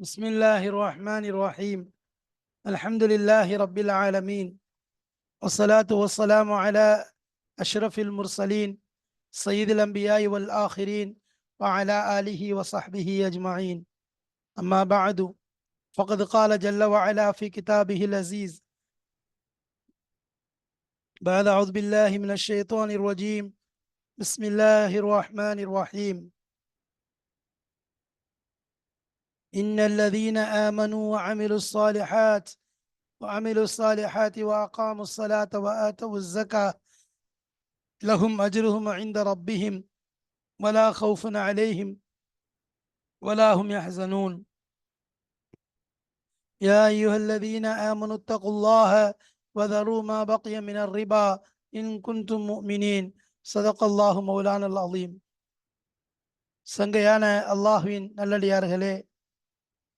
بسم الله الرحمن الرحيم. الحمد لله رب العالمين. والصلاة والسلام على أشرف المرسلين سيد الأنبياء والآخرين وعلى آله وصحبه أجمعين. أما بعد فقد قال جل وعلا في كتابه العزيز بعد أعوذ بالله من الشيطان الرجيم. بسم الله الرحمن الرحيم. إن الذين آمنوا وعملوا الصالحات وعملوا الصالحات وأقاموا الصلاة وآتوا الزكاة لهم أجرهم عند ربهم ولا خوف عليهم ولا هم يحزنون يا أيها الذين آمنوا اتقوا الله وذروا ما بقي من الربا إن كنتم مؤمنين صدق الله مولانا العظيم சங்கையான அல்லாஹுவின் நல்லடியார்களே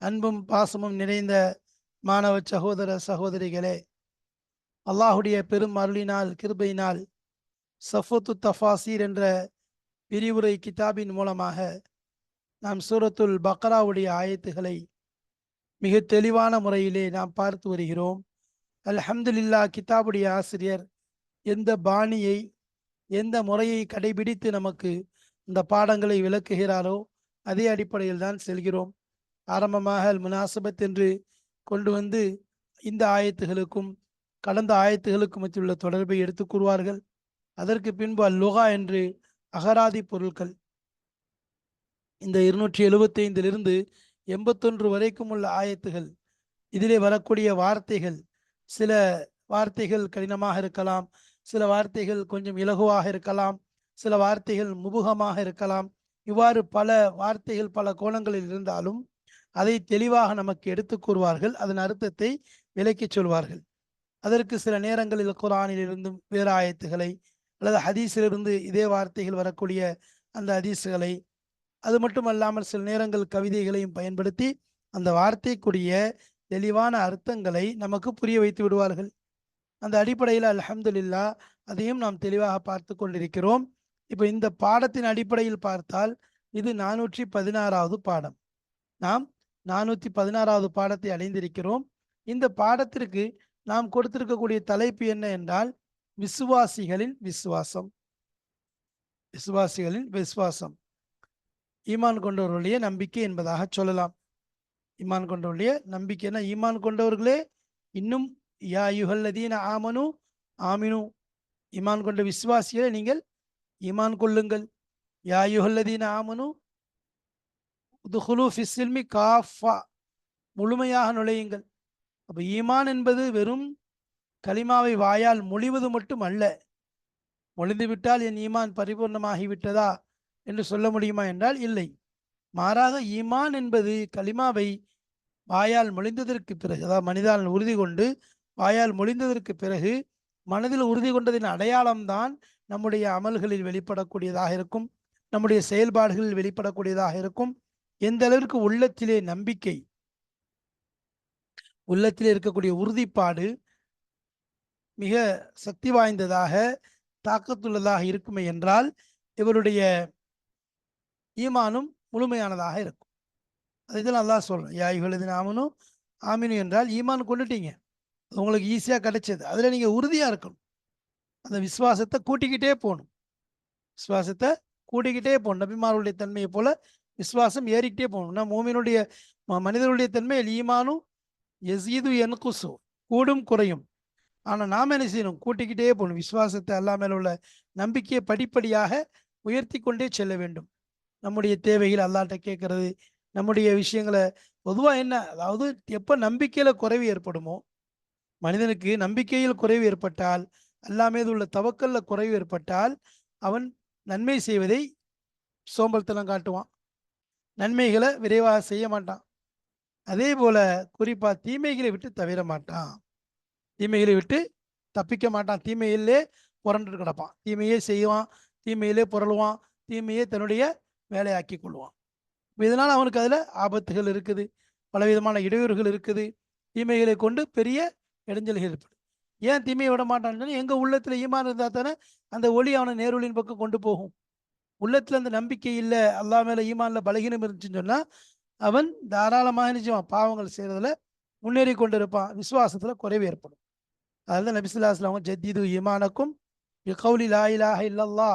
அன்பும் பாசமும் நிறைந்த மாணவ சகோதர சகோதரிகளே அல்லாஹுடைய பெரும் அருளினால் கிருபையினால் சஃபத்து தஃபாசீர் என்ற விரிவுரை கிதாபின் மூலமாக நாம் சூரத்துல் பக்ராவுடைய ஆயத்துகளை மிக தெளிவான முறையிலே நாம் பார்த்து வருகிறோம். அல்ஹம்துலில்லா கிதாபுடைய ஆசிரியர் எந்த பாணியை எந்த முறையை கடைபிடித்து நமக்கு இந்த பாடங்களை விளக்குகிறாரோ அதே அடிப்படையில் தான் செல்கிறோம். ஆரம்பமாக அல் முனாசபத் என்று கொண்டு வந்து இந்த ஆயத்துகளுக்கும் கடந்த ஆயத்துகளுக்கும் மத்தியுள்ள தொடர்பை எடுத்து கூறுவார்கள். அதற்கு பின்பு அல் லுகா என்று அகராதி பொருட்கள் இந்த இருநூற்றி எழுபத்தைந்திலிருந்து எண்பத்தொன்று வரைக்கும் உள்ள ஆயத்துகள். இதிலே வரக்கூடிய வார்த்தைகள் சில வார்த்தைகள் கடினமாக இருக்கலாம் சில வார்த்தைகள் கொஞ்சம் இலகுவாக இருக்கலாம் சில வார்த்தைகள் முபுகமாக இருக்கலாம். இவ்வாறு பல வார்த்தைகள் பல கோணங்களில் இருந்தாலும் அதை தெளிவாக நமக்கு எடுத்து கூறுவார்கள். அதன் அர்த்தத்தை விளக்கிச் சொல்வார்கள். அதற்கு சில நேரங்களில் குரானில் இருந்தும் வேறு ஆயத்துகளை அல்லது ஹதீஸிலிருந்து இதே வார்த்தைகள் வரக்கூடிய அந்த ஹதீஸுகளை அது மட்டுமல்லாமல் சில நேரங்கள் கவிதைகளையும் பயன்படுத்தி அந்த வார்த்தைக்குரிய தெளிவான அர்த்தங்களை நமக்கு புரிய வைத்து விடுவார்கள். அந்த அடிப்படையில் அலமதுல்லா அதையும் நாம் தெளிவாக பார்த்து கொண்டிருக்கிறோம். இப்போ இந்த பாடத்தின் அடிப்படையில் பார்த்தால் இது நானூற்றி பதினாறாவது பாடம். நாம் நானூற்றி பதினாறாவது பாடத்தை அடைந்திருக்கிறோம். இந்த பாடத்திற்கு நாம் கொடுத்திருக்கக்கூடிய தலைப்பு என்ன என்றால் விசுவாசிகளின் விசுவாசம். விசுவாசிகளின் விசுவாசம். ஈமான் கொண்டவர்களுடைய நம்பிக்கை என்பதாக சொல்லலாம். ஈமான் கொண்டவர்களுடைய நம்பிக்கைனா ஈமான் கொண்டவர்களே இன்னும் யா யுகல்லதீன ஆமனு ஆமினு. ஈமான் கொண்ட விசுவாசிகளை நீங்கள் ஈமான் கொள்ளுங்கள். யா யுகல்லதீன ஆமனு உதுஹுலு ஃபிஸ்ஸில்மி காஃபா. முழுமையாக நுழையுங்கள். அப்போ ஈமான் என்பது வெறும் கலிமாவை வாயால் மொழிவது மட்டும் அல்ல. மொழிந்துவிட்டால் என் ஈமான் பரிபூர்ணமாகிவிட்டதா என்று சொல்ல முடியுமா என்றால் இல்லை. மாறாக ஈமான் என்பது கலிமாவை வாயால் மொழிந்ததற்கு பிறகு அதாவது மனிதால் உறுதி கொண்டு வாயால் மொழிந்ததற்கு பிறகு மனதில் உறுதி கொண்டதின் அடையாளம்தான் நம்முடைய அமல்களில் வெளிப்படக்கூடியதாக இருக்கும். நம்முடைய செயல்பாடுகளில் வெளிப்படக்கூடியதாக இருக்கும். எந்த அளவிற்கு உள்ளத்திலே நம்பிக்கை உள்ளத்திலே இருக்கக்கூடிய உறுதிப்பாடு மிக சக்தி வாய்ந்ததாக தாக்கத்துள்ளதாக இருக்குமே என்றால் இவருடைய ஈமானும் முழுமையானதாக இருக்கும். அதை தான் அல்லாஹ் சொல்றேன். யா இவளது நாமனும் ஆமினு என்றால் ஈமான் கொண்டுட்டீங்க. அது உங்களுக்கு ஈஸியாக கிடைச்சது. அதில் நீங்கள் உறுதியாக இருக்கணும். அந்த விசுவாசத்தை கூட்டிக்கிட்டே போகணும். விசுவாசத்தை கூட்டிக்கிட்டே போகணும். நபிமாருடைய தன்மையை போல விசுவாசம் ஏறிக்கிட்டே போகணும். மூமினுடைய மனிதனுடைய தன்மையில் ஈமானும் எசீது என்குசு கூடும் குறையும். ஆனால் நாம் என்ன செய்யணும்? கூட்டிக்கிட்டே போகணும். விசுவாசத்தை அல்லா மேல உள்ள நம்பிக்கையை படிப்படியாக உயர்த்தி கொண்டே செல்ல வேண்டும். நம்முடைய தேவைகள் அல்லாட்ட கேட்கறது. நம்முடைய விஷயங்களை பொதுவாக என்ன? அதாவது எப்போ நம்பிக்கையில் குறைவு ஏற்படுமோ மனிதனுக்கு நம்பிக்கையில் குறைவு ஏற்பட்டால் அல்லா உள்ள தவக்கல்ல குறைவு ஏற்பட்டால் அவன் நன்மை செய்வதை சோம்பல்தனம் காட்டுவான். நன்மைகளை விரைவாக செய்ய மாட்டான். அதே போல குறிப்பா தீமைகளை விட்டு தவிர மாட்டான். தீமைகளை விட்டு தப்பிக்க மாட்டான். தீமையிலே புரண்டு கிடப்பான். தீமையே செய்வான். தீமையிலே புரளுவான். தீமையே தன்னுடைய வேலையாக்கி கொள்வான். இதனால் அவனுக்கு அதில் ஆபத்துகள் இருக்குது. பலவிதமான இடையூறுகள் இருக்குது. தீமைகளை கொண்டு பெரிய இடைஞ்சல்கள் ஏற்படும். ஏன் தீமையை விட மாட்டான்னு எங்கள் உள்ளத்தில் ஈமான் இருந்தால் தானே அந்த ஒளி அவனை நேருளின் பக்கம் கொண்டு போகும். உள்ளத்துல அந்த நம்பிக்கை இல்லை அல்லா மேல ஈமான்ல பலகீனம் இருந்துச்சுன்னு சொன்னா அவன் தாராளமாக நிச்சயமா பாவங்கள் செய்யறதுல முன்னேறி கொண்டிருப்பான். விசுவாசத்துல குறைவு ஏற்படும். அதுதான் நபிசுல்லாஸ்ல அவங்க ஜத்திது ஈமானக்கும் கௌலி லா இல்லல்லா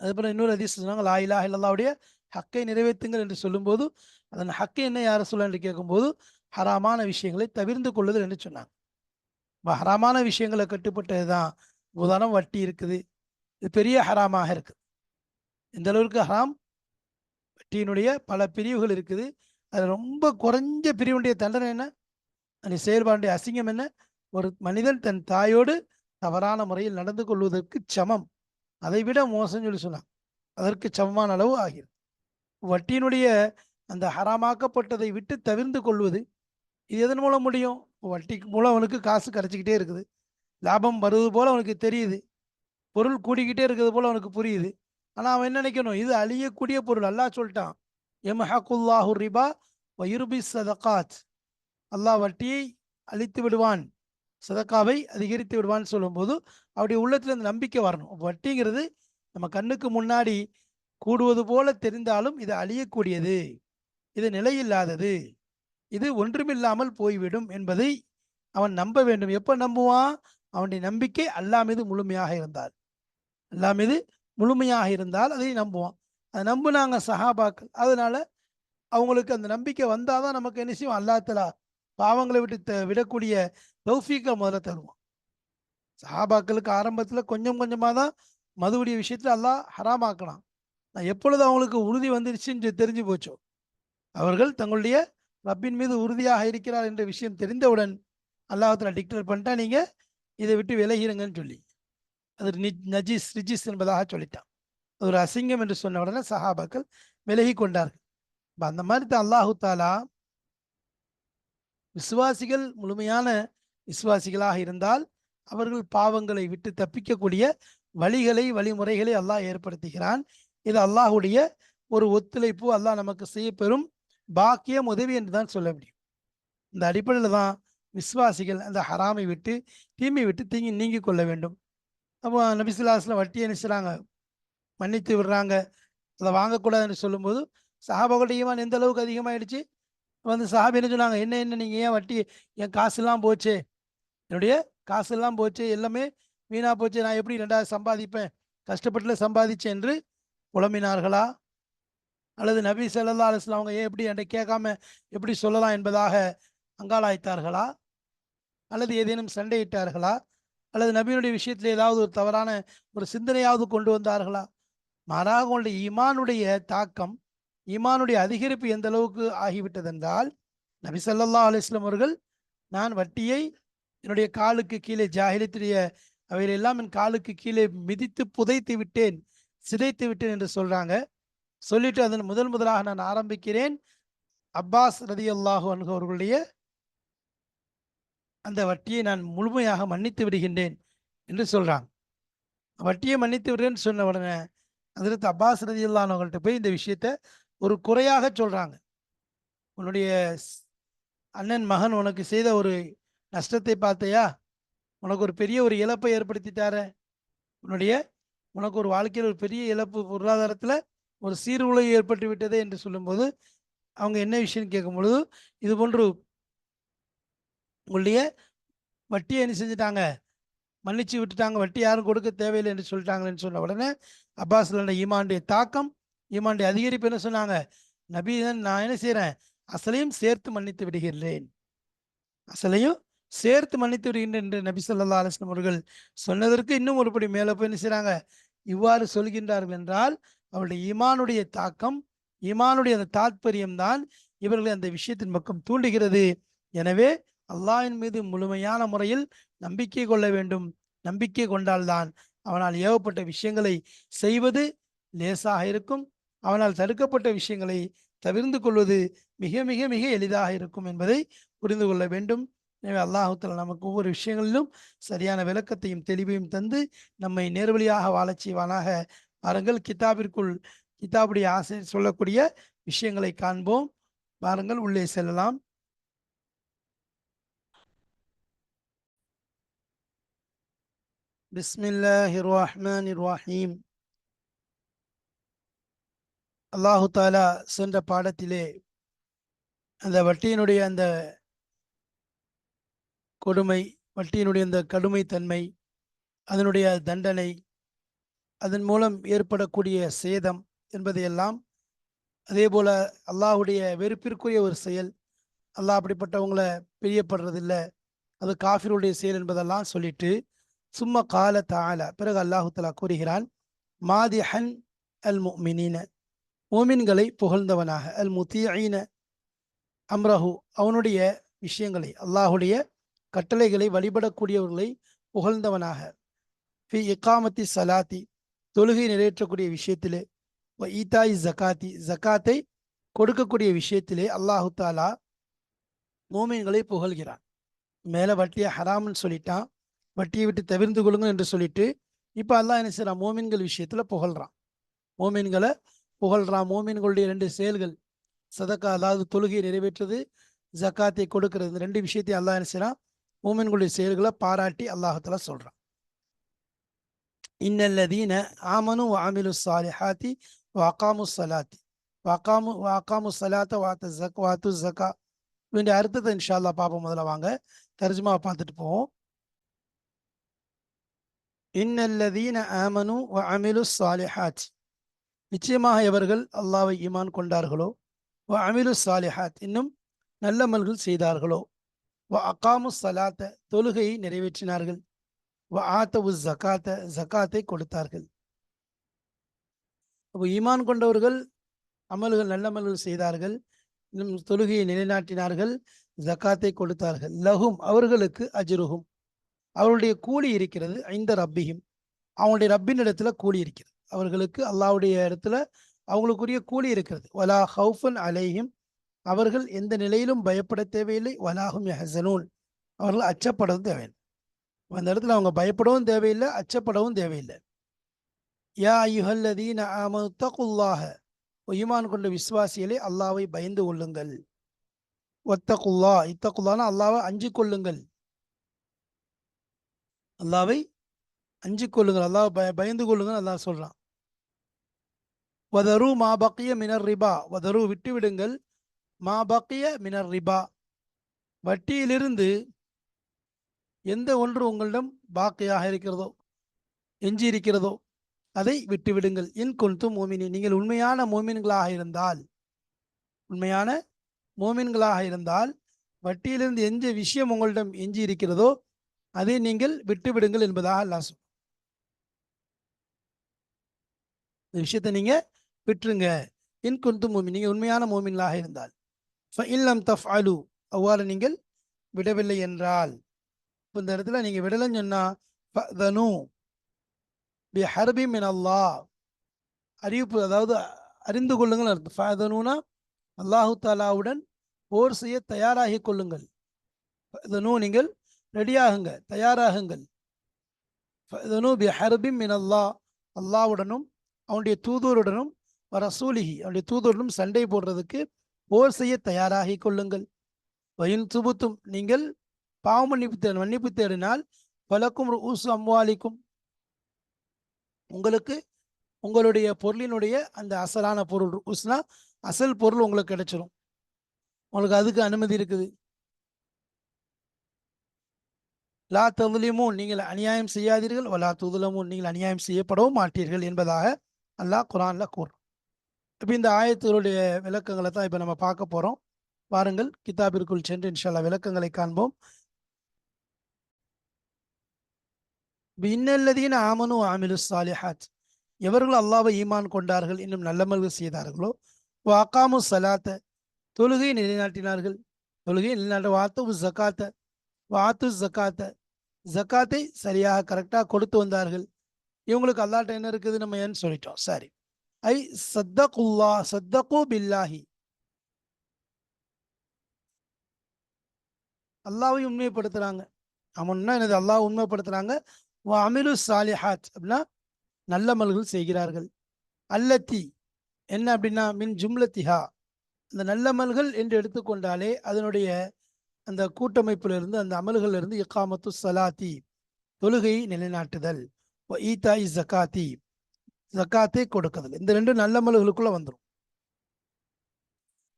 அதுபோல இன்னொரு அதிசயம் சொன்னாங்க லா இலாஹ இல்லல்லாவுடைய ஹக்கை நிறைவேற்றுங்கள் என்று சொல்லும்போது அதன் ஹக்கை என்ன யார சொல்ல என்று கேட்கும்போது ஹராமான விஷயங்களை தவிர்ந்து கொள்ளுதல் என்று சொன்னாங்க. இப்ப ஹராமான விஷயங்களை கட்டுப்பட்டது தான் உதாரணம் வட்டி இருக்குது. இது பெரிய ஹராமாக இருக்குது இந்த அளவுக்கு ஹராம். வட்டியினுடைய பல பிரிவுகள் இருக்குது. அது ரொம்ப குறைஞ்ச பிரிவுடைய தண்டனை என்ன? அந்த செயல்பாடுடைய அசிங்கம் என்ன? ஒரு மனிதன் தன் தாயோடு தவறான முறையில் நடந்து கொள்வதற்கு சமம். அதை விட மோசம் சொல்லி சொன்னான். அதற்கு சமமான அளவு ஆகிறது வட்டியினுடைய அந்த ஹராமாக்கப்பட்டதை விட்டு தவிர்ந்து கொள்வது இது எதன் மூலம் முடியும்? வட்டிக்கு மூலம் அவனுக்கு காசு கிடைச்சிக்கிட்டே இருக்குது. லாபம் வருவது போல் அவனுக்கு தெரியுது. பொருள் கூடிக்கிட்டே இருக்கிறது போல அவனுக்கு புரியுது. ஆனால் அவன் என்ன நினைக்கணும்? இது அழியக்கூடிய பொருள். அல்லா சொல்லிட்டான் எம்ஹகுல்லாஹு ரிபா வயிறுபி சதகாத். அல்லாஹ் வட்டியை அழித்து விடுவான். சதக்காவை அதிகரித்து விடுவான்னு சொல்லும்போது அவருடைய உள்ளத்தில் அந்த நம்பிக்கை வரணும். வட்டிங்கிறது நம்ம கண்ணுக்கு முன்னாடி கூடுவது போல தெரிந்தாலும் இது அழியக்கூடியது. இது நிலையில்லாதது. இது ஒன்றுமில்லாமல் போய்விடும் என்பதை அவன் நம்ப வேண்டும். எப்போ நம்புவான்? அவனுடைய நம்பிக்கை அல்லா மீது முழுமையாக இருந்தால். அல்லா மீது முழுமையாக இருந்தால் அதை நம்புவான். அதை நம்புனாங்க சஹாபாக்கள். அதனால அவங்களுக்கு அந்த நம்பிக்கை வந்தால் தான் நமக்கு என்ன செய்வோம் அல்லாத்தலா பாவங்களை விட்டு த- விடக்கூடிய தௌஃபீக்கை முதல்ல தருவான். சஹாபாக்களுக்கு ஆரம்பத்தில் கொஞ்சம் கொஞ்சமாக தான் மதுவுடைய விஷயத்தில் அல்லாஹ் ஹராமாக்கலாம் நான் எப்பொழுது அவங்களுக்கு உறுதி வந்துருச்சுன்னு தெரிஞ்சு போச்சோ? அவர்கள் தங்களுடைய ரப்பின் மீது உறுதியாக இருக்கிறார் என்ற விஷயம் தெரிந்தவுடன் அல்லாஹத்தில் டிக்ளேர் பண்ணிட்டா நீங்கள் இதை விட்டு விலகிருங்கன்னு சொல்லி. அது நி- நஜீஸ் ரிஜிஸ் என்பதாக சொல்லிட்டான். அது ஒரு அசிங்கம் என்று சொன்ன உடனே சஹாபாக்கள் விலகி கொண்டார்கள். இப்போ அந்த மாதிரி தான் அல்லாஹு தாலா விசுவாசிகள் முழுமையான விசுவாசிகளாக இருந்தால் அவர்கள் பாவங்களை விட்டு தப்பிக்கக்கூடிய வழிகளை வழிமுறைகளை அல்லாஹ் ஏற்படுத்துகிறான். இது அல்லாஹுடைய ஒரு ஒத்துழைப்பு. அல்லாஹ் நமக்கு செய்யப்பெறும் பாக்கியம் உதவி என்று தான் சொல்ல முடியும். இந்த அடிப்படையில் தான் விசுவாசிகள் அந்த ஹராமை விட்டு தீமை விட்டு தீங்கி நீங்கிக் கொள்ள வேண்டும். அப்போ நபிசுல்லாஸ்லாம் வட்டியை நினைச்சுறாங்க. மன்னித்து விடுறாங்க. அதை வாங்கக்கூடாதுன்னு சொல்லும்போது சஹாபாக்களுடைய ஈமான் எந்த அளவுக்கு அதிகமாகிடுச்சு வந்து சஹாபி என்ன சொன்னாங்க? என்ன என்ன நீங்கள் ஏன் வட்டி என் காசுலாம் போச்சே? என்னுடைய காசெல்லாம் போச்சு? எல்லாமே வீணாக போச்சு? நான் எப்படி ரெண்டாவது சம்பாதிப்பேன்? கஷ்டப்பட்டுல சம்பாதிச்சேன் என்று புலம்பினார்களா? அல்லது நபி ஸல்லல்லாஹு அலைஹி அவங்க ஏன் எப்படி என்கிட்ட கேட்காம எப்படி சொல்லலாம் என்பதாக அங்காளாய்த்தார்களா? அல்லது ஏதேனும் சண்டையிட்டார்களா? அல்லது நபியினுடைய விஷயத்தில் ஏதாவது ஒரு தவறான ஒரு சிந்தனையாவது கொண்டு வந்தார்களா? மாறாக உங்களுடைய ஈமானுடைய தாக்கம் ஈமானுடைய அதிகரிப்பு எந்த அளவுக்கு ஆகிவிட்டதென்றால் நபி சல்லா அலுவலாம் அவர்கள் நான் வட்டியை என்னுடைய காலுக்கு கீழே ஜாகிலித்துடைய அவைகளெல்லாம் என் காலுக்கு கீழே மிதித்து புதைத்து விட்டேன் சிதைத்து விட்டேன் என்று சொல்றாங்க. சொல்லிட்டு அதன் முதல் முதலாக நான் ஆரம்பிக்கிறேன். அப்பாஸ் ரதி அல்லாஹு அவர்களுடைய அந்த வட்டியை நான் முழுமையாக மன்னித்து விடுகின்றேன் என்று சொல்கிறாங்க வட்டியை மன்னித்து விடுறேன்னு சொன்ன உடனே அதிலிருந்து அப்பாஸ் ரதி அவங்கள்ட்ட போய் இந்த விஷயத்த ஒரு குறையாக சொல்கிறாங்க உன்னுடைய அண்ணன் மகன் உனக்கு செய்த ஒரு நஷ்டத்தை பார்த்தையா? உனக்கு ஒரு பெரிய ஒரு இழப்பை ஏற்படுத்திட்டார? உன்னுடைய உனக்கு ஒரு வாழ்க்கையில் ஒரு பெரிய இழப்பு பொருளாதாரத்தில் ஒரு சீர்குலை ஏற்பட்டு விட்டதே என்று சொல்லும்போது அவங்க என்ன விஷயம்னு கேட்கும் பொழுது இது போன்று உங்களுடைய வட்டியை என்ன செஞ்சுட்டாங்க? மன்னிச்சு விட்டுட்டாங்க. வட்டி யாரும் கொடுக்க தேவையில்லை என்று சொல்லிட்டாங்களேன்னு சொன்ன உடனே அப்பாஸ்ல ஈமானுடைய தாக்கம் ஈமானுடைய அதிகரிப்பு என்ன சொன்னாங்க? நபீதன் நான் என்ன செய்கிறேன் அசலையும் சேர்த்து மன்னித்து விடுகிறேன். அசலையும் சேர்த்து மன்னித்து விடுகின்றேன் என்று நபி ஸல்லல்லாஹு அலைஹி அவர்கள் சொன்னதற்கு இன்னும் ஒருபடி மேலே போய் என்ன செய்கிறாங்க இவ்வாறு சொல்கின்றார்கள் என்றால் அவருடைய ஈமானுடைய தாக்கம் ஈமானுடைய அந்த தாத்பரியம்தான் இவர்களை அந்த விஷயத்தின் பக்கம் தூண்டுகிறது. எனவே அல்லாஹின் மீது முழுமையான முறையில் நம்பிக்கை கொள்ள வேண்டும். நம்பிக்கை கொண்டால்தான் அவனால் ஏவப்பட்ட விஷயங்களை செய்வது லேசாக இருக்கும். அவனால் தடுக்கப்பட்ட விஷயங்களை தவிர்ந்து கொள்வது மிக மிக மிக எளிதாக இருக்கும் என்பதை புரிந்து கொள்ள வேண்டும். எனவே அல்லாஹுத்தல நமக்கு ஒவ்வொரு விஷயங்களிலும் சரியான விளக்கத்தையும் தெளிவையும் தந்து நம்மை நேர்வழியாக வாழச் செய்வானாக. வாருங்கள் கிதாபிற்குள் கிதாபுடைய ஆசை சொல்லக்கூடிய விஷயங்களை காண்போம். வாருங்கள் உள்ளே செல்லலாம். بسم الله الرحمن الرحيم அல்லாஹு தாலா சென்ற பாடத்திலே அந்த வட்டியினுடைய அந்த கொடுமை வட்டியினுடைய அந்த கடுமைத்தன்மை அதனுடைய தண்டனை அதன் மூலம் ஏற்படக்கூடிய சேதம் என்பதையெல்லாம் அதே போல அல்லாஹுடைய வெறுப்பிற்குரிய ஒரு செயல் அல்லாஹ் அப்படிப்பட்டவங்கள பிரியப்படுறதில்ல அது காஃபிருடைய செயல் என்பதெல்லாம் சொல்லிட்டு சும்மா கால தால பிறகு அல்லாஹு தலா கூறுகிறான் மாதிஹன் அல் முமினின மோமின்களை புகழ்ந்தவனாக அல் முத்தியீன அம்ரஹு. அவனுடைய விஷயங்களை அல்லாஹுடைய கட்டளைகளை வழிபடக்கூடியவர்களை புகழ்ந்தவனாக. ஃபி இக்காமத்தி சலாத்தி தொழுகை நிறைவேற்றக்கூடிய விஷயத்திலே. வ ஈதாய் ஜகாத்தி ஜகாத்தை கொடுக்கக்கூடிய விஷயத்திலே அல்லாஹு தாலா மோமின்களை புகழ்கிறான். மேலே வட்டியை ஹராம்னு சொல்லிட்டான். வட்டியை விட்டு தவிர்ந்து கொள்ளுங்க என்று சொல்லிட்டு இப்போ அல்லாஹ் என்ன செய்கிறான் மோமின்கள் விஷயத்தில் புகழ்றான். மோமின்களை புகழ்றான். மோமின்களுடைய ரெண்டு செயல்கள் சதக்கா அதாவது தொழுகையை நிறைவேற்றுறது ஜக்காத்தை கொடுக்கறது இந்த ரெண்டு விஷயத்தையும் அல்லாஹ் என்ன செய்யறான் மோமின்களுடைய செயல்களை பாராட்டி அல்லாஹத்துல சொல்றான். இன்னல்லதீன ஆமனு வாமிலு சாலிஹாத்தி வாக்காமு சலாத்தி வாக்காமு வாக்காமு சலாத்த வாத்த ஜக் வாத்து ஜக்கா. வேண்டிய அர்த்தத்தை இன்ஷா அல்லாஹ் பார்ப்போம். முதல்ல வாங்க. தர்ஜுமாவை பார்த்துட்டு போவோம். இன்னல்லதீன ஆமனு வ அமிலு சாலிஹாத் நிச்சயமாக எவர்கள் அல்லாவை ஈமான் கொண்டார்களோ? வ அமிலு சாலிஹாத் இன்னும் நல்லமல்கள் செய்தார்களோ? வ அகாமு சலாத்த தொழுகையை நிறைவேற்றினார்கள். வ ஆத்தவு ஜக்காத்த ஜக்காத்தை கொடுத்தார்கள். அப்போ ஈமான் கொண்டவர்கள் அமல்கள் நல்லமல்கள் செய்தார்கள். இன்னும் தொழுகையை நிலைநாட்டினார்கள். ஜக்காத்தை கொடுத்தார்கள். லகும் அவர்களுக்கு அஜ்ருஹும். அவருடைய கூலி இருக்கிறது ஐந்த ரப்பியும் அவங்களுடைய ரப்பின் இடத்துல கூலி இருக்கிறது. அவர்களுக்கு அல்லாவுடைய இடத்துல அவங்களுக்குரிய கூலி இருக்கிறது. வலா ஹவுஃபன் அலேஹிம். அவர்கள் எந்த நிலையிலும் பயப்பட தேவையில்லை. வலாஹும் யஹசனூன். அவர்கள் அச்சப்படவும் தேவையில்லை. அந்த இடத்துல அவங்க பயப்படவும் தேவையில்லை அச்சப்படவும் தேவையில்லை. யா ஐயுஹல்லதீன ஆமத்தகுல்லாஹ ஈமான் கொண்ட விசுவாசிகளை அல்லாவை பயந்து கொள்ளுங்கள். ஒத்தகுல்லா இத்தகுல்லான்னு அல்லாவை அஞ்சு கொள்ளுங்கள். அல்லாவை அஞ்சு கொள்ளுங்கள். அல்லாஹ் பய பயந்து கொள்ளுங்கள். அல்லாஹ் சொல்கிறான் வதரு மா பக்கிய மினர் ரிபா. வதரு விட்டு விடுங்கள். மா பக்கிய மினர் ரிபா. வட்டியிலிருந்து எந்த ஒன்று உங்களிடம் பாக்கியாக இருக்கிறதோ எஞ்சி இருக்கிறதோ அதை விட்டுவிடுங்கள் என் கொண்டு மோமினி. நீங்கள் உண்மையான மோமின்களாக இருந்தால் உண்மையான மோமின்களாக இருந்தால் வட்டியிலிருந்து எந்த விஷயம் உங்களிடம் எஞ்சி இருக்கிறதோ அதை நீங்கள் விட்டுவிடுங்கள் என்பதாக அல்லாஹ் சொல். இந்த விஷயத்தை நீங்க விட்டுருங்க. இன் குந்து மோமின் நீங்க உண்மையான மோமின்களாக இருந்தால். இல்லம் தஃப் அலு அவ்வாறு நீங்கள் விடவில்லை என்றால். இந்த இடத்துல நீங்க விடலைன்னு சொன்னா பி ஹர்பி மின் அல்லா அறிவிப்பு அதாவது அறிந்து கொள்ளுங்கள் அர்த்தம். ஃபதனுனா அல்லாஹு தாலாவுடன் போர் செய்ய தயாராகி கொள்ளுங்கள். ஃபதனு நீங்கள் ரெடியாகுங்க தயாராகுங்கள். ஃபதனு ஹர்பி மின் அல்லாஹ் அல்லாவுடனும் அவனுடைய தூதருடனும் ரசூலிஹி அவனுடைய தூதருடனும் சண்டை போடுறதுக்கு போர் செய்ய தயாராகி கொள்ளுங்கள். வயின் சுபுத்தும் நீங்கள் பாவ மன்னிப்பு தேட மன்னிப்பு தேடினால் பலக்கும் ஊசு அம்வாலிக்கும். உங்களுக்கு உங்களுடைய பொருளினுடைய அந்த அசலான பொருள் உஸ்னா அசல் பொருள் உங்களுக்கு கிடைச்சிரும். உங்களுக்கு அதுக்கு அனுமதி இருக்குது. லா ததுலிமூன் நீங்கள் அநியாயம் செய்யாதீர்கள். வலா துதுலமூன் நீங்கள் அநியாயம் செய்யப்படவும் மாட்டீர்கள் என்பதாக அல்லாஹ் குரான்ல கூறும். இப்போ இந்த ஆயத்தருடைய விளக்கங்களை தான் இப்போ நம்ம பார்க்க போறோம். வாருங்கள் கிதாபிற்குள் சென்று இன்ஷால்லா விளக்கங்களை காண்போம். இன்னல்லதீன ஆமனு ஆமிலு சாலிஹாத் எவர்கள் அல்லாவை ஈமான் கொண்டார்கள் இன்னும் நல்லமல்கள் செய்தார்களோ? வாக்காமு சலாத்த தொழுகை நிலைநாட்டினார்கள். தொழுகை நிலைநாட்ட வாத்து ஜக்காத்த வாத்து ஜக்காத்த ஜக்காத்தை சரியாக கரெக்டாக கொடுத்து வந்தார்கள். இவங்களுக்கு அல்லாட்ட என்ன இருக்குது? நம்ம ஏன்னு சொல்லிட்டோம்? சரி. ஐ சத்தகுல்லா சத்தகு பில்லாஹி. அல்லாவை உண்மைப்படுத்துறாங்க. அவன்னா எனது அல்லாஹ் உண்மைப்படுத்துறாங்க. அமிலு சாலிஹாத் அப்படின்னா நல்லமல்கள் செய்கிறார்கள். அல்லத்தி என்ன அப்படின்னா மின் ஜும்லத்திஹா. அந்த நல்லமல்கள் என்று எடுத்துக்கொண்டாலே அதனுடைய அந்த கூட்டமைப்பிலிருந்து அந்த அமல்களிலிருந்து இக்காமத்து சலாத்தி தொழுகை நிலைநாட்டுதல் ஈதாய் ஜக்காத்தி ஜக்காத்தை கொடுக்குதல். இந்த ரெண்டு நல்ல அமல்களுக்குள்ள வந்துடும்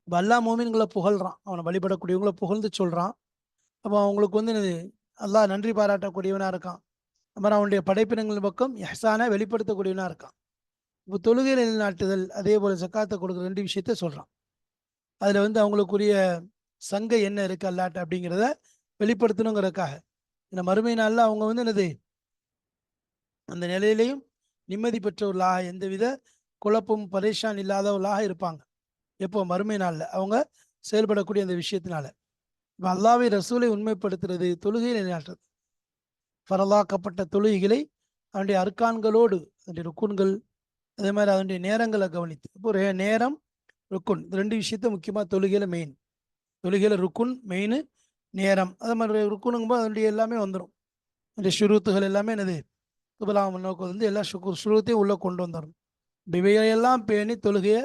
இப்போ அல்லா மோமின்களை புகழ்றான். அவனை வழிபடக்கூடியவங்களை புகழ்ந்து சொல்கிறான் அப்போ அவங்களுக்கு வந்து அல்லாஹ் நன்றி பாராட்டக்கூடியவனாக இருக்கான். அப்புறம் அவனுடைய படைப்பினங்கள் பக்கம் எஹ்சானை வெளிப்படுத்தக்கூடியவனாக இருக்கான். இப்போ தொழுகை நிலைநாட்டுதல் அதே போல் சக்காத்தை கொடுக்குற ரெண்டு விஷயத்த சொல்கிறான் அதில் வந்து அவங்களுக்குரிய சங்க என்ன இருக்கு அல்லாட்ட அப்படிங்கிறத வெளிப்படுத்தணுங்கிறதுக்காக. இந்த மறுமை நாளில் அவங்க வந்து என்னது? அந்த நிலையிலையும் நிம்மதி பெற்றவர்களாக எந்தவித குழப்பம் பரேஷான் இல்லாதவர்களாக இருப்பாங்க. எப்போ? மறுமை நாளில். அவங்க செயல்படக்கூடிய அந்த விஷயத்தினால. இப்போ அல்லாவை ரசூலை உண்மைப்படுத்துறது தொழுகை நிலைநாட்டுறது பரலாக்கப்பட்ட தொழுகைகளை அதனுடைய அர்க்கான்களோடு அதனுடைய ருக்குன்கள் அதே மாதிரி அதனுடைய நேரங்களை கவனித்து. இப்போ நேரம் ருக்குன். இந்த ரெண்டு விஷயத்த முக்கியமாக தொழுகையில் மெயின் தொழுகையில் ருக்குன் மெயின் நேரம். அது மாதிரி ருக்குனுங்கும்போது அதனுடைய எல்லாமே வந்துடும் அதனுடைய ஷுருத்துகள் எல்லாமே என்னது? குபலாம் நோக்கம் வந்து எல்லா சுக்கு சுருத்தையும் உள்ளே கொண்டு வந்துடணும் இவையெல்லாம் பேணி தொழுகையை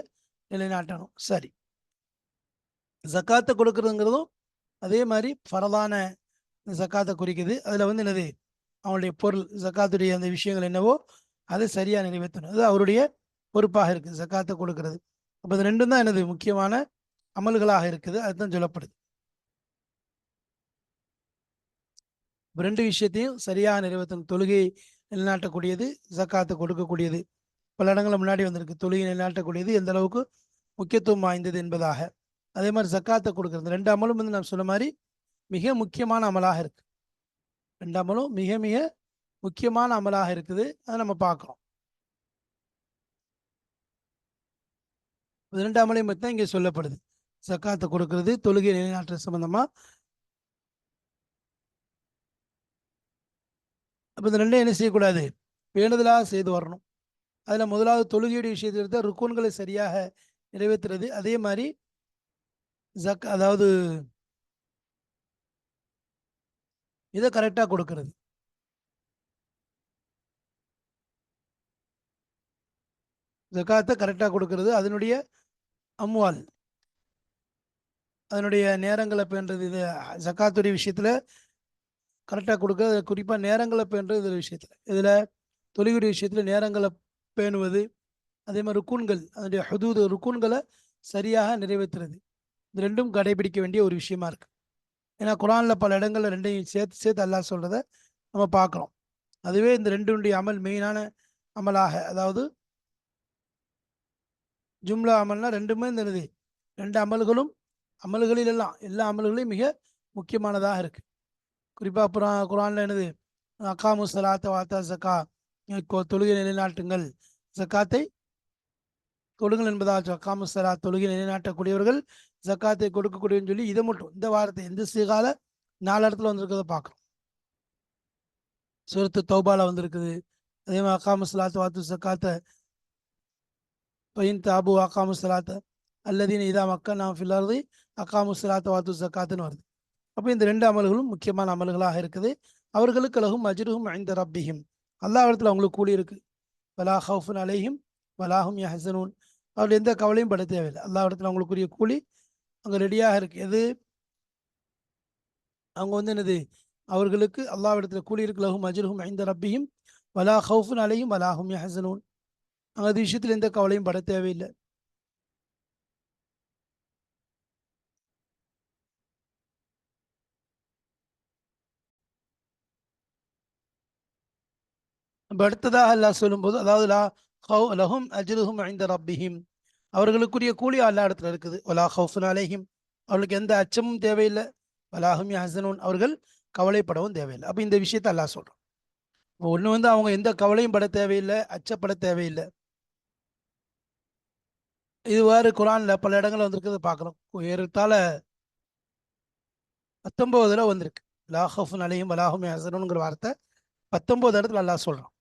நிலைநாட்டணும். சரி. ஜக்காத்தை கொடுக்குறதுங்கிறதும் அதே மாதிரி பரதான ஜக்காத்தை குறிக்குது. அதில் வந்து என்னது? அவனுடைய பொருள் ஜக்காத்துடைய அந்த விஷயங்கள் என்னவோ அதை சரியாக நிறைவேற்றணும். அது அவருடைய பொறுப்பாக இருக்குது ஜக்காத்தை கொடுக்கறது. அப்போ இது ரெண்டும் தான் எனது முக்கியமான அமல்களாக இருக்குது அதுதான் சொல்லப்படுது. ரெண்டு விஷயத்தையும் சரியாக நிறைவேற்றணும். தொழுகை நிலைநாட்டக்கூடியது ஜக்காத்தை கொடுக்கக்கூடியது. பல இடங்களில் முன்னாடி வந்திருக்கு. தொழுகை நிலைநாட்டக்கூடியது எந்த அளவுக்கு முக்கியத்துவம் வாய்ந்தது என்பதாக. அதே மாதிரி ஜக்காத்தை கொடுக்கறது. ரெண்டு அமலும் வந்து நான் சொன்ன மாதிரி மிக முக்கியமான அமலாக இருக்கு. ரெண்டு அமலும் மிக மிக முக்கியமான அமலாக இருக்குது. அதை நம்ம பார்க்குறோம் ரெண்டு அமலையும் பற்றி தான் இங்கே சொல்லப்படுது. சக்காத்தை கொடுக்கறது தொழுகை நிலைநாட்டுறது சம்பந்தமா? அப்போ இந்த ரெண்டும் என்ன செய்யக்கூடாது? வேண்டுதலாக செய்து வரணும். அதில் முதலாவது தொழுகையுடைய விஷயத்தில் இருந்தால் ருக்கோன்களை சரியாக நிறைவேற்றுறது. அதே மாதிரி ஜக் அதாவது இதை கரெக்டாக கொடுக்கறது. ஜக்காத்தை கரெக்டாக கொடுக்கறது. அதனுடைய அம்வால். அதனுடைய நேரங்களை பேன்றது இது ஜக்காத்துடைய விஷயத்தில் கரெக்டாக கொடுக்க குறிப்பாக நேரங்களை பேணுறது இதில் விஷயத்தில். இதில் தொழுகையுடைய விஷயத்தில் நேரங்களை பேணுவது அதே மாதிரி ருக்கூன்கள் அதனுடைய ஹதூது ருக்கூன்களை சரியாக நிறைவேற்றுறது. இது ரெண்டும் கடைபிடிக்க வேண்டிய ஒரு விஷயமா இருக்குது ஏன்னா குரானில் பல இடங்களில் ரெண்டையும் சேர்த்து சேர்த்து அல்லா சொல்கிறத நம்ம பார்க்குறோம். அதுவே இந்த ரெண்டுடைய அமல் மெயினான அமலாக அதாவது ஜும்லா அமல்னா ரெண்டுமே இந்த ரெண்டு அமல்களும் அமல்களிலெல்லாம் எல்லா அமல்களையும் மிக முக்கியமானதாக இருக்கு. குறிப்பாக புறா குரானில் என்னது? அக்காமு சலாத்த வாத்தா சக்கா தொழுகை நிலைநாட்டுங்கள். ஜக்காத்தை கொடுங்கள் என்பதால் அக்காமு சலா தொழுகை நிலைநாட்டக்கூடியவர்கள் ஜக்காத்தை கொடுக்கக்கூடியன்னு சொல்லி இதை மட்டும் இந்த வாரத்தை எந்த சீகால நாலு இடத்துல வந்திருக்கிறத பார்க்குறோம். சுரத்து தௌபால வந்திருக்குது. அதே மாதிரி அக்காமு சலாத்து வாத்து ஜக்காத்தை பையன் தாபு அக்காமு சலாத்த அல்லதீன் இதா மக்கள் நாம் ஃபில்லர்தி அக்காமு சலாத்த வாத்து ஜக்காத்துன்னு வருது. அப்போ இந்த ரெண்டு அமல்களும் முக்கியமான அமல்களாக இருக்குது. அவர்களுக்கு அழகும் அஜிருகும் ஐந்த ரப்பிஹிம். அல்லாவிடத்தில் அவங்களுக்கு கூலி இருக்கு. வலா ஹவுஃபுன் அலைஹிம் வலாஹும் யஹசனூன். அவர்கள் எந்த கவலையும் பட தேவையில்லை. அல்லாவிடத்தில் அவங்களுக்குரிய கூலி அங்கே ரெடியாக இருக்கு. எது? அவங்க வந்து என்னது? அவர்களுக்கு அல்லாவிடத்தில் கூலி இருக்கு. லகும் அஜிருகும் ஐந்த ரப்பியும் வலா ஹவுஃபுன் அலையும் வலாஹும் யஹசனூன். அங்கே விஷயத்தில் எந்த கவலையும் பட தேவையில்லை. அடுத்ததாக அல்லாஹ் சொல்லும்போது அதாவது லா ஹவு லஹும் அஜ்ருஹும் ஐந்த ரப்பிஹிம். அவர்களுக்குரிய கூலி அல்லா இடத்துல இருக்குது. ஒலா ஹவுஃபுன் அலேஹிம். அவர்களுக்கு எந்த அச்சமும் தேவையில்லை. வலாஹும் ஹசனூன் அவர்கள் கவலைப்படவும் தேவையில்லை. அப்போ இந்த விஷயத்தை அல்லாஹ் சொல்கிறோம் ஒன்று வந்து அவங்க எந்த கவலையும் பட தேவையில்லை அச்சப்பட தேவையில்லை. இதுவாறு குரானில் பல இடங்கள் வந்திருக்கிறத பார்க்குறோம். ஏறத்தால பத்தொம்போதில் வந்திருக்கு. லாஹஃபுன் அலையும் வலாஹும் ஹசனுங்கிற வார்த்தை பத்தொம்போது இடத்துல அல்லாஹ் சொல்கிறான்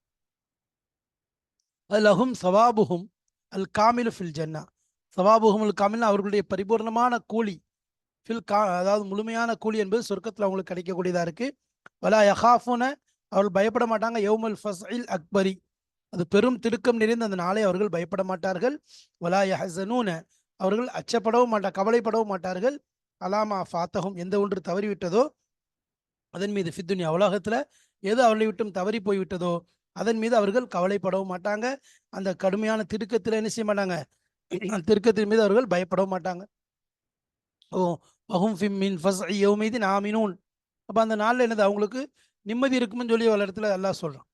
லஹும் சவாபுகும் அல் காமிலு ஃபில் ஜன்னா. சவாபுகும் அல் காமில் அவர்களுடைய பரிபூர்ணமான கூலி ஃபில் கா அதாவது முழுமையான கூலி என்பது சொர்க்கத்தில் அவங்களுக்கு கிடைக்கக்கூடியதாக இருக்குது வலா யஹாஃபுன அவர்கள் பயப்பட மாட்டாங்க. யௌமல் ஃபஸ்இல் அக்பரி. அது பெரும் திடுக்கம் நிறைந்த அந்த நாளை அவர்கள் பயப்பட மாட்டார்கள். வலா யஹசனூன அவர்கள் அச்சப்படவும் மாட்டார் கவலைப்படவும் மாட்டார்கள். அலாமா ஃபாத்தகம் எந்த ஒன்று தவறிவிட்டதோ அதன் மீது ஃபித்துனியா உலகத்தில் எது அவர்களை விட்டும் தவறி போய்விட்டதோ அதன் மீது அவர்கள் கவலைப்படவும் மாட்டாங்க. அந்த கடுமையான திருக்கத்தில் என்ன செய்ய மாட்டாங்க? அந்த திருக்கத்தின் மீது அவர்கள் பயப்படவும் மாட்டாங்க. ஓ வஹும் ஃபிம் மின் ஃபஸ் யௌமீதின் நாமினூன் அப்போ அந்த நாளில் என்னது? அவங்களுக்கு நிம்மதி இருக்கும்னு சொல்லி ஒரு இடத்துல எல்லாம் சொல்கிறான்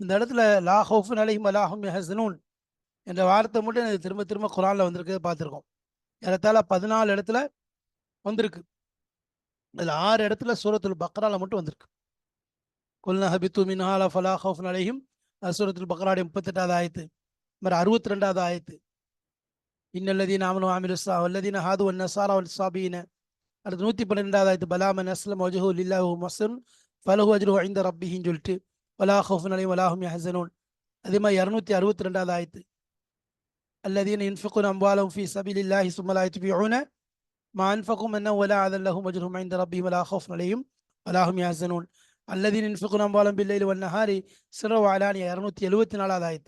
இந்த இடத்துல லா ஹோஃபு அலைஹிம் அலாஹும் ஹசனூன் என்ற வார்த்தை மட்டும் எனக்கு திரும்ப திரும்ப குரானில் வந்திருக்கிறத பார்த்துருக்கோம். ஏறத்தாழ பதினாலு இடத்துல வந்திருக்கு. அதில் ஆறு இடத்துல சூரத்துல் பக்ரால மட்டும் வந்திருக்கு. கொல்ன ஹபித்து மின்ஹாலா ஃபலா ஹவுஃபுன் அலைஹிம் அது சூரத்துல் பக்ராடைய முப்பத்தெட்டாவது ஆயத்து மாதிரி அறுபத்தி ரெண்டாவது ஆயத்து இன்னல்லதீன ஆமனு ஆமிலு சா வல்லதீன ஹாது வன் நசாரா வல் சாபீன அடுத்து நூற்றி பன்னிரெண்டாவது ஆயத்து பலாமன் அஸ்லம் வஜஹு லில்லாஹு மசன் ஃபலஹு அஜ்ரு ஐந்த ரப்பிஹின்னு சொல்லிட்டு வலா ஹவுஃபுன் அலைஹிம் வலாஹும் யஹ்சனூன் அதே மாதிரி இரநூத்தி அறுபத்தி ரெண்டாவது ஆயத்து الذين ينفقون أموالهم في سبيل الله ثم لا يتبعون ما أنفقوا منا ولا عذل لهم أجرهم عند ربهم ولا خوف عليهم ولا هم يحزنون الذين ينفقون أموالهم بالليل والنهار سرا وعلانية. 274 آيت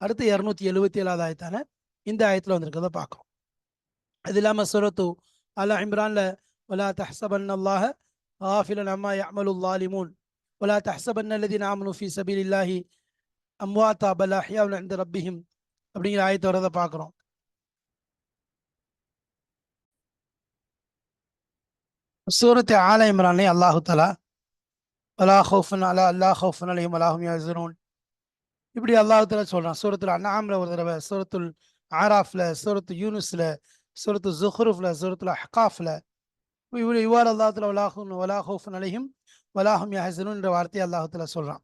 அடுத்து 277 ஆயத்தான இந்த ஆயத்துல வந்திருக்கத பாக்கோம் அதிலாம சூரத்து அல் இம்ரான்ல ولا تحسبن الله غافلا عما يعمل الظالمون. ولا تحسبن الذين آمنوا في سبيل الله أمواتا بل أحياء عند ربهم. அப்படிங்கிற ஆயத்து வரத பாக்குறோம் சூரத்து ஆல இம்ரான்ல அல்லாஹு தலா அலா ஹவுஃபன் அலா அல்லா ஹவுஃபன் அலையும் அலாஹும் யாசனூன் இப்படி அல்லாஹத்துல சொல்கிறான் சூரத்துல் அண்ணாமில் ஒரு தடவை சூரத்துல் ஆராஃபில் சூரத்து யூனுஸில் சூரத்து ஜுஹ்ருஃபில் சூரத்துல் ஹக்காஃபில் இவ்வளோ இவ்வாறு அல்லாஹத்துல வலாஹுன் வலா ஹவுஃபன் அலையும் வலாஹும் யாசனூன்ற வார்த்தையை அல்லாஹத்துல சொல்கிறான்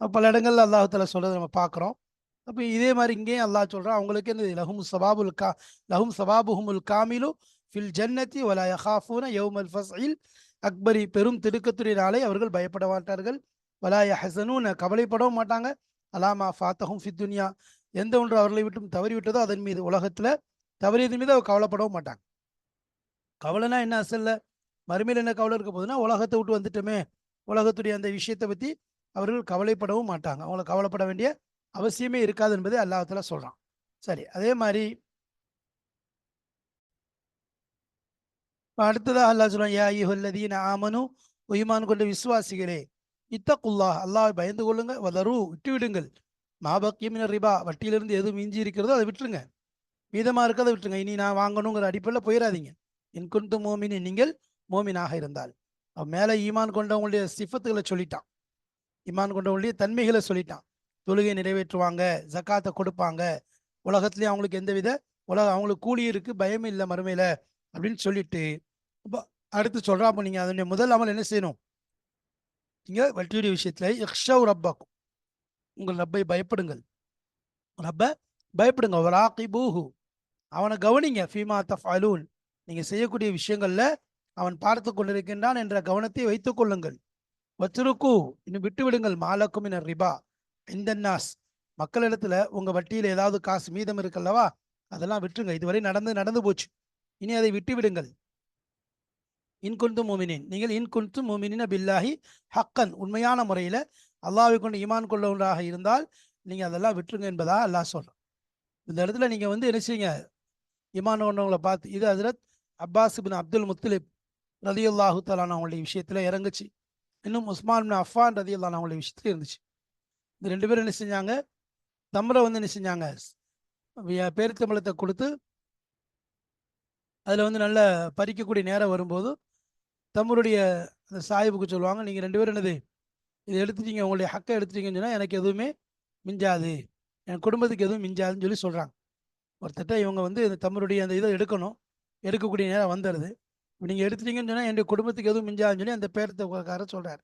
பல இடங்களில் அல்லாஹத்துல சொல்கிறத நம்ம பார்க்குறோம் அப்போ இதே மாதிரி இங்கேயும் அல்லாஹ் சொல்கிறான் அவங்களுக்கு இந்த லஹும் சபாபுல் கா லஹும் சபாபுஹுமுல் காமிலு ஃபில் ஜன்னத்தி வலா யஹாஃபூன யௌமல் ஃபஸ்இல் அக்பரி பெரும் திடுக்கத்துடைய நாளை அவர்கள் பயப்பட மாட்டார்கள். வலாய யஹசனூன கவலைப்படவும் மாட்டாங்க. அலாமா ஃபாத்தஹும் ஃபித்துனியா எந்த ஒன்று அவர்களை விட்டும் தவறிவிட்டதோ அதன் மீது உலகத்தில் தவறியது மீது அவர் கவலைப்படவும் மாட்டாங்க. கவலைனா என்ன அசல்ல? மறுமையில் என்ன கவலை இருக்க போதுன்னா உலகத்தை விட்டு வந்துட்டோமே. உலகத்துடைய அந்த விஷயத்தை பற்றி அவர்கள் கவலைப்படவும் மாட்டாங்க. அவங்கள கவலைப்பட வேண்டிய அவசியமே இருக்காது என்பதை அல்லாஹத்தில் சொல்றான். சரி அதே மாதிரி அடுத்ததாக அல்லாஹ் சொல்லுவான் யா ஐயுல்லதீன ஆமனு உயிமான் கொண்ட விசுவாசிகளே இத்தக்குல்லா அல்லாஹ் பயந்து கொள்ளுங்க வதரு விட்டு விடுங்கள் மாபக்கியமின ரிபா வட்டியிலிருந்து எது மிஞ்சி இருக்கிறதோ அதை விட்டுருங்க மீதமா இருக்கிறத விட்டுருங்க இனி நான் வாங்கணுங்கிற அடிப்படையில் போயிடாதீங்க என் மோமினி நீங்கள் மோமினாக இருந்தால் அவன் மேலே ஈமான் கொண்டவங்களுடைய சிஃபத்துகளை சொல்லிட்டான் ஈமான் கொண்டவங்களுடைய தன்மைகளை சொல்லிட்டான் தொழுகை நிறைவேற்றுவாங்க ஜக்காத்தை கொடுப்பாங்க உலகத்துலேயும் அவங்களுக்கு எந்த வித உலக அவங்களுக்கு கூலி இருக்குது பயம் இல்லை மறுமையில அப்படின்னு சொல்லிட்டு அடுத்து சொல்றா அப்போ நீங்க அதனுடைய முதல் அமல் என்ன செய்யணும்? நீங்க வட்டியுடைய விஷயத்துல யக்ஷவ் ரப்பாக்கும். உங்கள் ரப்பை பயப்படுங்கள். ரப்ப பயப்படுங்க. வராக்கி பூஹு அவனை கவனிங்க. ஃபீமா தஃபாலூன் நீங்க செய்யக்கூடிய விஷயங்கள்ல அவன் பார்த்து கொண்டிருக்கின்றான் என்ற கவனத்தை வைத்துக் கொள்ளுங்கள். வச்சிருக்கு இன்னும் விட்டு விடுங்கள். மாலக்கும் ரிபா இந்த நாஸ் மக்களிடத்துல உங்க வட்டியில ஏதாவது காசு மீதம் இருக்குல்லவா அதெல்லாம் விட்டுருங்க. இதுவரை நடந்து நடந்து போச்சு. இனி அதை விட்டு விடுங்கள். இன்குந்து மோமினின். நீங்கள் இன்குந்து மோமினின் பில்லாஹி ஹக்கன். உண்மையான முறையில் அல்லாவை கொண்டு ஈமான் கொள்ளவராக இருந்தால் நீங்கள் அதெல்லாம் விட்டுருங்க என்பதா அல்லா சொல்கிறோம் இந்த இடத்துல நீங்கள் வந்து என்ன செய்யுங்க? ஈமான் கொண்டவங்களை பார்த்து இது ஹசரத் அப்பாஸ் பின் அப்துல் முத்தலிப் ரதியுல்லாஹு தலான் அவங்களுடைய விஷயத்தில் இறங்குச்சு. இன்னும் உஸ்மான் பின் அஃபான் ரதியுல்லான் அவங்களுடைய விஷயத்துல இருந்துச்சு. இந்த ரெண்டு பேரும் என்ன செஞ்சாங்க? தம்ரை வந்து என்ன செஞ்சாங்க? பேரித்தம்பளத்தை கொடுத்து அதில் வந்து நல்ல பறிக்கக்கூடிய நேரம் வரும்போது தம்முடைய அந்த சாஹிபுக்கு சொல்லுவாங்க நீங்கள் ரெண்டு பேரும் என்னது இதை எடுத்துட்டீங்க உங்களுடைய ஹக்கை எடுத்துட்டீங்கன்னு சொன்னால் எனக்கு எதுவுமே மிஞ்சாது. என் குடும்பத்துக்கு எதுவும் மிஞ்சாதுன்னு சொல்லி சொல்கிறாங்க ஒருத்தட்ட இவங்க வந்து இந்த தம்முடைய அந்த இதை எடுக்கணும் எடுக்கக்கூடிய நேரம் வந்துடுது நீங்கள் எடுத்துட்டீங்கன்னு சொன்னால் என்னுடைய குடும்பத்துக்கு எதுவும் மிஞ்சாதுன்னு சொல்லி அந்த பேரத்துக்காரர் சொல்கிறார்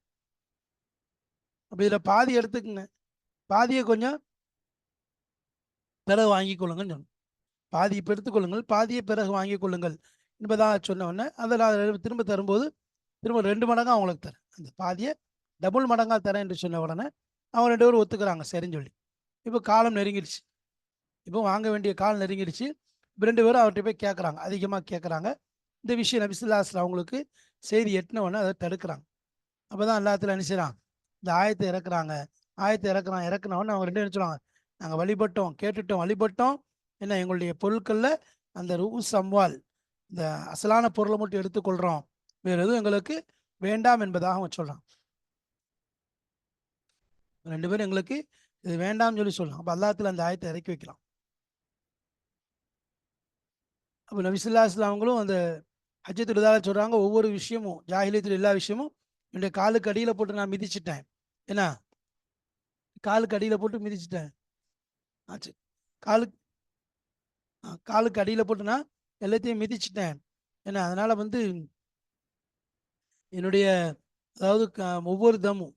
அப்போ இதில் பாதி எடுத்துக்குங்க. பாதியை கொஞ்சம் பிறகு வாங்கி கொள்ளுங்கன்னு சொன்னோம் பாதியை எடுத்துக்கொள்ளுங்கள் பாதியை பிறகு வாங்கி கொள்ளுங்கள் என்பதாக சொன்ன உடனே அதில் திரும்ப தரும்போது திரும்ப ரெண்டு மடங்காக அவங்களுக்கு தரேன். அந்த பாதியை டபுள் மடங்காக தரேன் என்று சொன்ன உடனே அவங்க ரெண்டு பேரும் ஒத்துக்கிறாங்க சரின்னு சொல்லி. இப்போ காலம் நெருங்கிடுச்சு. இப்போ வாங்க வேண்டிய காலம் நெருங்கிடுச்சு. இப்போ ரெண்டு பேரும் அவர்கிட்ட போய் கேட்குறாங்க அதிகமாக கேட்குறாங்க இந்த விஷயம் நபிசுல்லாஸ்ல அவங்களுக்கு செய்தி எட்டின உடனே அதை தடுக்கிறாங்க. அப்போ தான் எல்லாத்துல என்ன இந்த ஆயத்தை இறக்குறாங்க ஆயத்தை இறக்குறான் இறக்குனவொடனே அவங்க ரெண்டு நினச்சிடுவாங்க சொல்லுவாங்க நாங்கள் வழிபட்டோம் கேட்டுட்டோம் வழிபட்டோம். என்ன எங்களுடைய பொருட்களில் அந்த ரூஸ் சம்வால் இந்த அசலான பொருளை மட்டும் எடுத்துக்கொள்கிறோம் வேறு எதுவும் எங்களுக்கு வேண்டாம் என்பதாக அவன் சொல்கிறான் ரெண்டு பேரும் எங்களுக்கு இது வேண்டாம்னு சொல்லி சொல்லலாம் அப்போ அல்லாத்துல அந்த ஆயத்தை இறக்கி வைக்கலாம் அப்போ நபிசுல்லா இஸ்லாமங்களும் அந்த ஹஜ்ஜத்துல் இதால சொல்கிறாங்க ஒவ்வொரு விஷயமும் ஜாகிலியத்தில் எல்லா விஷயமும் என்னுடைய காலுக்கு அடியில் போட்டு நான் மிதிச்சிட்டேன். என்ன காலுக்கு அடியில் போட்டு மிதிச்சிட்டேன். ஆச்சு. காலுக்கு காலுக்கு அடியில் போட்டு நான் எல்லாத்தையும் மிதிச்சிட்டேன். ஏன்னா அதனால் வந்து என்னுடைய அதாவது க- ஒவ்வொரு தம்மும்.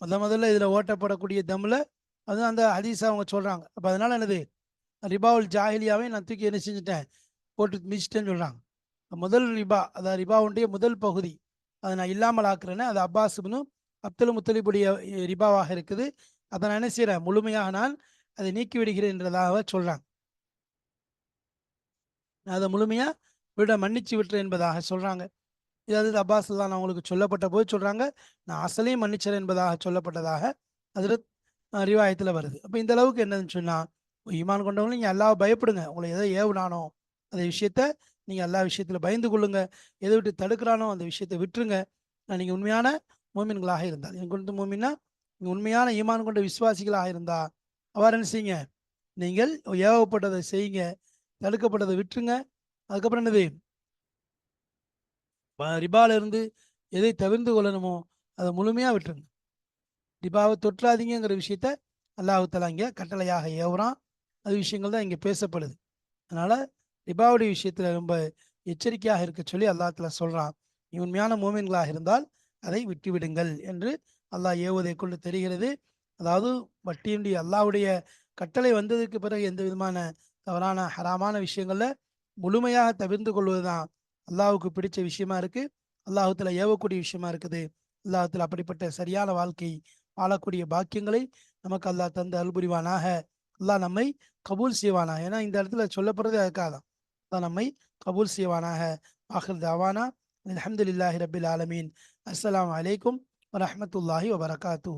முத முதல்ல இதில் ஓட்டப்படக்கூடிய தம்மில் அது அந்த ஹதீஸா அவங்க சொல்கிறாங்க அப்போ அதனால் என்னது? ரிபாவுல் ஜாஹிலியாவை நான் தூக்கி என்ன செஞ்சுட்டேன்? போட்டு மிதிச்சிட்டேன்னு சொல்கிறாங்க முதல் ரிபா அதாவது ரிபாவுடைய முதல் பகுதி அதை நான் இல்லாமல் ஆக்குறேன்னு அது அப்பாஸுபனும் அப்துல் முத்தலிபுடைய ரிபாவாக இருக்குது. அதை நான் என்ன செய்கிறேன் முழுமையாக நான் அதை நீக்கி விடுகிறேன் என்றதாக சொல்றாங்க. நான் அதை முழுமையா விட மன்னிச்சு விட்டுறேன் என்பதாக சொல்றாங்க. இதாவது அப்பாஸ் தான் அவங்களுக்கு சொல்லப்பட்ட போது சொல்றாங்க நான் அசலையும் மன்னிச்சேன் என்பதாக சொல்லப்பட்டதாக அதில் ரிவாயத்தில் வருது. அப்போ இந்த அளவுக்கு என்னதுன்னு சொன்னால் ஈமான் கொண்டவங்க நீங்கள் எல்லா பயப்படுங்க. உங்களை எதை ஏவுனானோ அந்த விஷயத்த நீங்கள் எல்லா விஷயத்தில் பயந்து கொள்ளுங்க. எதை விட்டு தடுக்கிறானோ அந்த விஷயத்தை விட்டுருங்க. நான் நீங்கள் உண்மையான மோமின்களாக இருந்தால். என் கொண்டு மோமின்னா நீங்கள் உண்மையான ஈமான் கொண்ட விசுவாசிகளாக இருந்தால் அவர் என்ன செய்யுங்க? நீங்கள் ஏவப்பட்டதை செய்யுங்க. தடுக்கப்பட்டதை விட்டுருங்க. அதுக்கப்புறம் என்னது? ப- ரிபால இருந்து எதை தவிர்ந்து கொள்ளணுமோ அதை முழுமையாக விட்டுருங்க. ரிபாவை தொற்றாதீங்கங்கிற விஷயத்த அல்லாஹுத்தலா இங்கே கட்டளையாக ஏவுறான். அது விஷயங்கள் தான் இங்கே பேசப்படுது. அதனால் ரிபாவுடைய விஷயத்தில் ரொம்ப எச்சரிக்கையாக இருக்க சொல்லி அல்லாஹ் சொல்கிறான் நீ உண்மையான மோமின்களாக இருந்தால் அதை விட்டுவிடுங்கள் என்று அல்லாஹ் ஏவுவதை கொண்டு தெரிகிறது. அதாவது வட்டியின்றி அல்லாவுடைய கட்டளை வந்ததுக்கு பிறகு எந்த விதமான தவறான ஹராமான விஷயங்கள்ல முழுமையாக தவிர்ந்து கொள்வதுதான் அல்லாவுக்கு பிடிச்ச விஷயமா இருக்கு. அல்லாஹுத்துல ஏவக்கூடிய விஷயமா இருக்குது. அல்லாஹுத்துல அப்படிப்பட்ட சரியான வாழ்க்கை வாழக்கூடிய பாக்கியங்களை நமக்கு அல்லாஹ் தந்து அல்புரிவானாக அல்லாஹ் நம்மை கபூல் செய்வானா ஏன்னா இந்த இடத்துல சொல்லப்படுறது அதுக்காக தான் அல்லாஹ் நம்மை கபூல் செய்வானாக. ஆஹிர் தாவானா. அல்ஹம்துலில்லாஹி ரபில் ஆலமீன். அஸ்லாம் அலைக்கும் வரமத்துல்லாஹி வபரகாத்து